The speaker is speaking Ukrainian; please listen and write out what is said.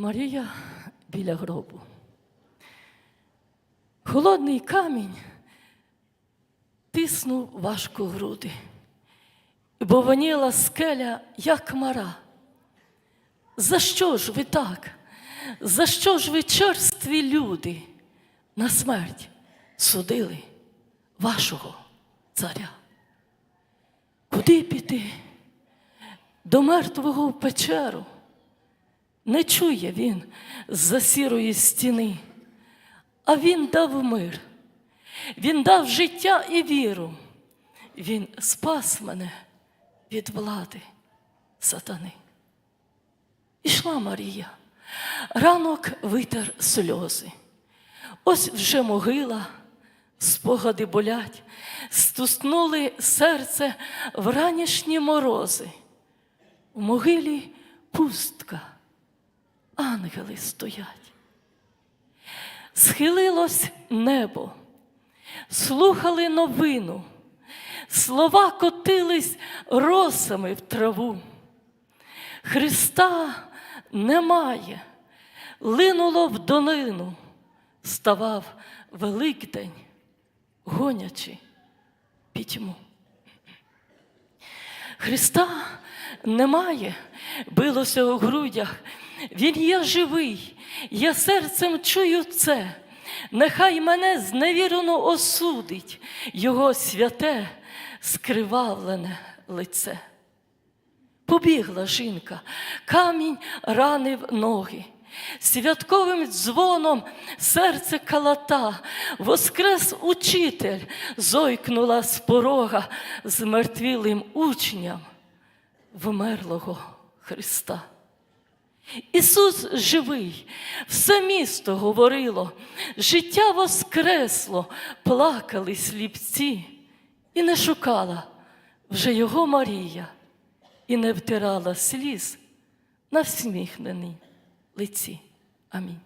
Марія біля гробу. Холодний камінь тиснув важко груди, бо воніла скеля, як мара. За що ж ви так? За що ж ви черстві люди на смерть судили вашого царя? Куди піти? До мертвого в печеру. Не чує він з-за сірої стіни, а він дав мир, він дав життя і віру. Він спас мене від влади сатани. Ішла Марія, ранок витер сльози. Ось вже могила, спогади болять, стуснули серце в ранішні морози. У могилі пустка, ангели стоять. Схилилось небо, слухали новину, слова котились росами в траву. Христа немає, линуло в долину, ставав Великдень, гонячи пітьму. Христа немає, билося у грудях. Він є живий, я серцем чую це. Нехай мене зневірено осудить Його святе, скривавлене лице. Побігла жінка, камінь ранив ноги. Святковим дзвоном серце калата, воскрес учитель, зойкнула з порога з мертвілим учням вмерлого Христа. Ісус живий, все місто говорило, життя воскресло, плакали сліпці, і не шукала вже його Марія, і не втирала сліз на всміхненій лиці. Амінь.